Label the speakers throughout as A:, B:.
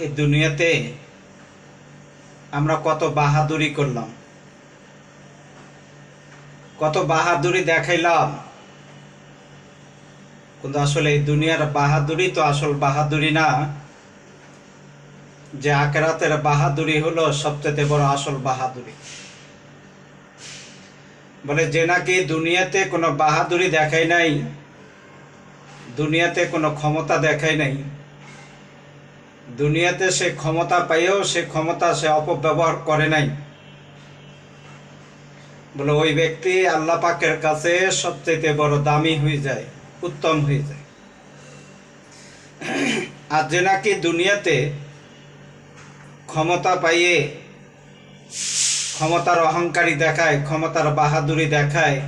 A: এই দুনিয়াতে আমরা কত বাহাদুরি করলাম। কত বাহাদুরি দেখাইলাম। কিন্তু আসলে এই দুনিয়ার বাহাদুরি তো আসল বাহাদুরি না। যে আকেরাতের বাহাদুরি হলো সবচেয়ে বড় আসল বাহাদুরি। বলে যে নাকি দুনিয়াতে কোনো বাহাদুরি দেখায় নাই, দুনিয়াতে কোনো ক্ষমতা দেখায় নাই দুনিয়াতে সে ক্ষমতা পাইও, সে ক্ষমতা সে অপব্যবহার করে নাই। বলে ওই ব্যক্তি আল্লাহ পাকের কাছে সবচেয়ে বড় দামি হয়ে যায়, উত্তম হয়ে যায়। আর যে নাকি দুনিয়াতে ক্ষমতা পাইয়ে, ক্ষমতার অহংকারী দেখায়, ক্ষমতার বাহাদুরি দেখায়,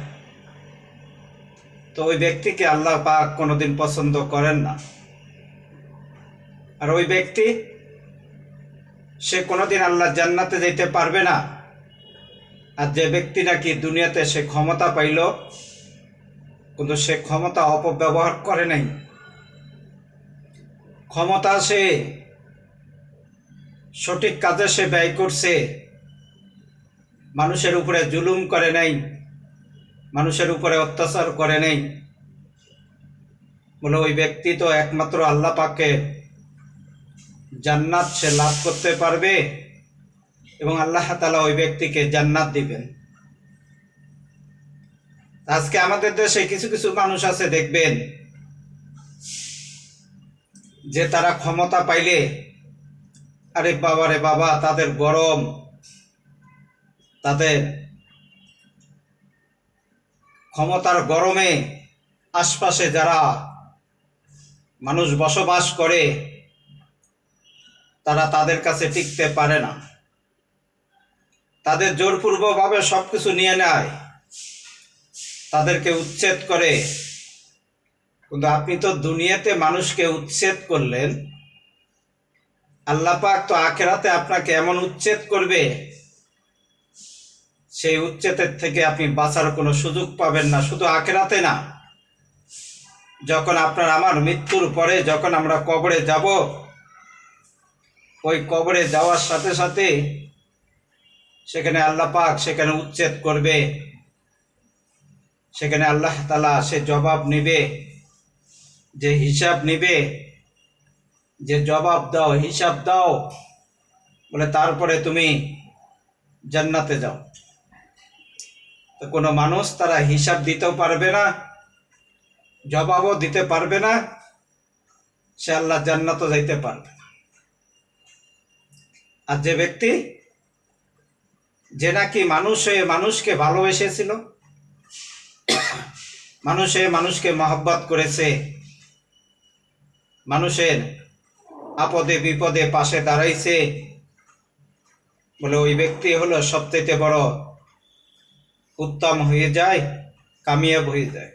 A: তো ওই ব্যক্তিকে আল্লাহ পাক কোনোদিন পছন্দ করেন না। আর ওই ব্যক্তি, সে কোনোদিন আল্লাহ জান্নাতে যেতে পারবে না। আর যে ব্যক্তি নাকি দুনিয়াতে সে ক্ষমতা পাইল, কিন্তু সে ক্ষমতা অপব্যবহার করে নাই। ক্ষমতা সে, সঠিক কাজে সে ব্যয় করছে। মানুষের উপরে জুলুম করে নাই, মানুষের উপরে অত্যাচার করে নাই। বলে ওই ব্যক্তি তো একমাত্র আল্লাহ পাকে জান্নাত সে লাভ করতে পারবে এবং আল্লাহ তালা ওই ব্যক্তিকে জান্নাত দিবেন। আজকে আমাদের দেশে কিছু কিছু মানুষ আছে, দেখবেন, যে তারা ক্ষমতা পাইলে, আরে বাবা রে বাবা, তাদের গরম, তাদের ক্ষমতার গরমে আশপাশে যারা মানুষ বসবাস করে তারা তাদের কাছে টিকতে পারে না। তাদের জোরপূর্বকভাবে সব কিছু নিয়ে নেয়। তাদেরকে উচ্ছেদ করে। কিন্তু আপনি তো দুনিয়াতে মানুষকে উচ্ছেদ করলেন। আল্লাহ পাক তো আখেরাতে আপনাকে এমন উচ্ছেদ করবে, সেই উচ্ছেদের থেকে আপনি বাঁচার কোনো সুযোগ পাবেন না, শুধু আখেরাতে না। যখন আপনার আমার মৃত্যুর পরে যখন আমরা কবরে যাব ওই কবরে যাওয়ার সাথে সাথে সেখানে আল্লাহ পাক সেখানে উচ্ছেদ করবে। সেখানে আল্লাহ তালা সে জবাব নিবে, যে হিসাব নেবে, যে জবাব দাও, হিসাব দাও, বলে তারপরে তুমি জান্নাতে যাও। তো কোনো মানুষ তারা হিসাব দিতেও পারবে না, জবাবও দিতে পারবে না, সে আল্লাহ জান্নাতও যাইতে পারবে। আর যে ব্যক্তি যে নাকি মানুষে মানুষকে ভালোবেসেছিল, মানুষে মানুষকে মহব্বত করেছে, মানুষের আপদে বিপদে পাশে দাঁড়াইছে বলে ওই ব্যক্তি হলো সবচেয়ে বড় উত্তম হয়ে যায়, কামিয়াব হয়ে যায়।